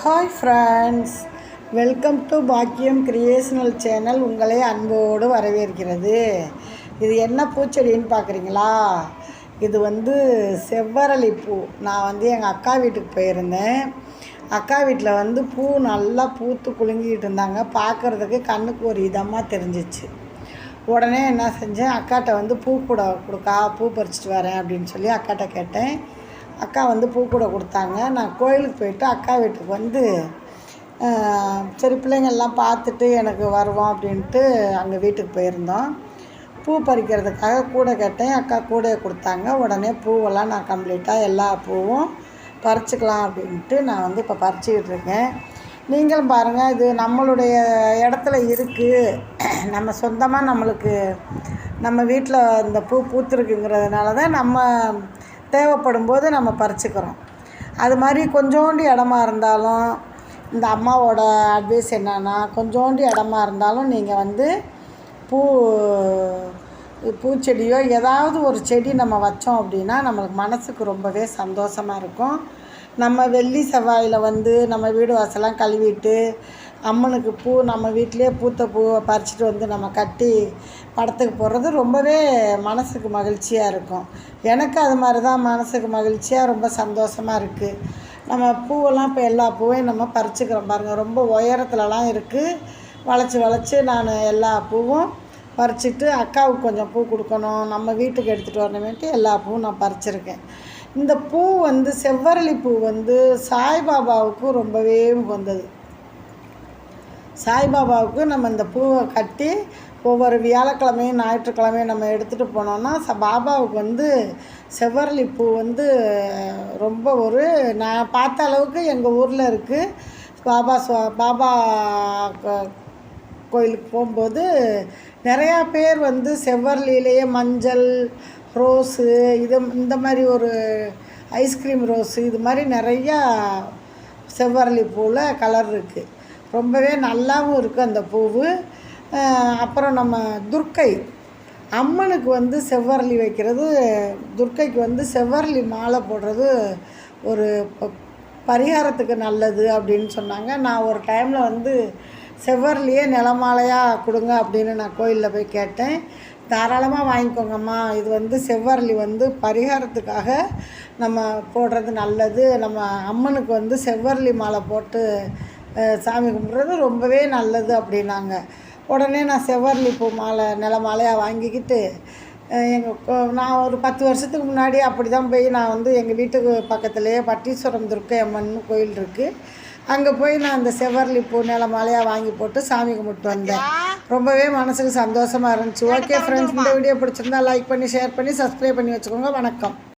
Hi friends welcome to பாக்கியம் creational channel உங்களை அன்போடு வரவேற்கிறது. இது என்ன பூச்செடின்னு பார்க்குறீங்களா? இது வந்து செவ்வரளி பூ. நான் வந்து எங்கள் அக்கா வீட்டுக்கு போயிருந்தேன். அக்கா வீட்டில் வந்து பூ நல்லா பூத்து குலுங்கிட்டு இருந்தாங்க. பார்க்குறதுக்கு கண்ணுக்கு ஒரு இதமாக தெரிஞ்சிச்சு. உடனே என்ன செஞ்சேன்? அக்காட்ட வந்து பூ கூட கொடுக்கா பூ பறிச்சிட்டு வரேன் அப்படின்னு சொல்லி அக்காட்ட கேட்டேன். அக்கா வந்து பூ கூட கொடுத்தாங்க. நான் கோயிலுக்கு போயிட்டு அக்கா வீட்டுக்கு வந்து சரி பிள்ளைங்கள்லாம் பார்த்துட்டு எனக்கு வருவோம் அப்படின்ட்டு அங்கே வீட்டுக்கு போயிருந்தோம். பூ பறிக்கிறதுக்காக கூட கேட்டேன். அக்கா கூட கொடுத்தாங்க. உடனே பூவெல்லாம் நான் கம்ப்ளீட்டாக எல்லா பூவும் பறிச்சுக்கலாம் அப்படின்ட்டு நான் வந்து இப்போ பறிச்சிக்கிட்டு இருக்கேன். நீங்களும் பாருங்கள் இது நம்மளுடைய இடத்துல இருக்குது நம்ம சொந்தமாக நம்மளுக்கு நம்ம வீட்டில் இந்த பூ பூத்துருக்குங்கிறதுனால தான் நம்ம தேவைப்படும் போது நம்ம பறிச்சுக்கிறோம். அது மாதிரி கொஞ்சோண்டு இடமா இருந்தாலும் இந்த அம்மாவோட அட்வைஸ் என்னென்னா கொஞ்சோண்டு இடமா இருந்தாலும் நீங்கள் வந்து பூ பூச்செடியோ ஏதாவது ஒரு செடி நம்ம வச்சோம் அப்படின்னா நம்மளுக்கு மனசுக்கு ரொம்பவே சந்தோஷமாக இருக்கும். நம்ம வெள்ளி செவ்வாயில் வந்து நம்ம வீடு வாசலாம் கழுவிட்டு அம்மனுக்கு பூ நம்ம வீட்டிலே பூத்த பூவை பறிச்சிட்டு வந்து நம்ம கட்டி படத்துக்கு போடுறது ரொம்பவே மனதுக்கு மகிழ்ச்சியாக இருக்கும். எனக்கு அது மாதிரி தான் மனதுக்கு மகிழ்ச்சியாக ரொம்ப சந்தோஷமாக இருக்குது நம்ம பூவெல்லாம் இப்போ எல்லா பூவையும் நம்ம பறிச்சுக்கிறோம் பாருங்கள் ரொம்ப உயரத்துலலாம் இருக்குது வளைச்சி வளைச்சி நான் எல்லா பூவும் பறிச்சுட்டு அக்காவுக்கு கொஞ்சம் பூ கொடுக்கணும் நம்ம வீட்டுக்கு எடுத்துகிட்டு வரணுமேட்டு எல்லா பூவும் நான் பறிச்சிருக்கேன். இந்த பூ வந்து செவ்வரளி பூ வந்து சாய்பாபாவுக்கு ரொம்பவே உகந்தது. சாய்பாபாவுக்கு நம்ம இந்த பூவை கட்டி ஒவ்வொரு வியாழக்கிழமையும் ஞாயிற்றுக்கிழமையும் நம்ம எடுத்துகிட்டு போனோம்னா ச பாபாவுக்கு வந்து செவ்வரளி பூ வந்து ரொம்ப ஒரு நான் பார்த்த அளவுக்கு எங்கள் ஊரில் இருக்குது பாபா சுவா பாபா கோயிலுக்கு போகும்போது நிறையா பேர் வந்து செவ்வரளியிலேயே மஞ்சள் ரோஸு இது இந்த மாதிரி ஒரு ஐஸ்கிரீம் ரோஸு இது மாதிரி நிறையா செவ்வரளி பூவில் கலர் இருக்குது ரொம்பவே நல்லாவும் இருக்குது அந்த பூவு. அப்புறம் நம்ம துர்க்கை. அம்மனுக்கு வந்து செவ்வரளி வைக்கிறது துர்க்கைக்கு வந்து செவ்வரளி மாலை போடுறது ஒரு பரிகாரத்துக்கு நல்லது அப்படின்னு சொன்னாங்க. நான் ஒரு டைமில் வந்து செவ்வரலியே நிலமாலையாக கொடுங்க அப்படின்னு நான் கோயிலில் போய் கேட்டேன். தாராளமாக வாங்கிக்கோங்கம்மா. இது வந்து செவ்வரளி வந்து பரிகாரத்துக்காக நம்ம போடுறது நல்லது. நம்ம அம்மனுக்கு வந்து செவ்வரளி மாலை போட்டு சாமி கும்பிட்றது ரொம்பவே நல்லது அப்படின்னாங்க. உடனே நான் செவ்வரளி பூ மாலை நில மாலையாக வாங்கிக்கிட்டு எங்கள் நான் ஒரு பத்து வருஷத்துக்கு முன்னாடி அப்படி தான் போய் நான் வந்து எங்கள் வீட்டுக்கு பக்கத்துலேயே பட்டீஸ்வரம் துர்க்கை அம்மன் கோயில் இருக்குது அங்கே போய் நான் அந்த செவ்வரளி பூ நில மாலையாக வாங்கி போட்டு சாமி கும்பிட்டு வந்தேன். ரொம்பவே மனசுக்கு சந்தோஷமாக இருந்துச்சு. ஓகே ஃப்ரெண்ட்ஸ் இந்த வீடியோ பிடிச்சிருந்தா லைக் பண்ணி ஷேர் பண்ணி சப்ஸ்கிரைப் பண்ணி வச்சுக்கோங்க. வணக்கம்.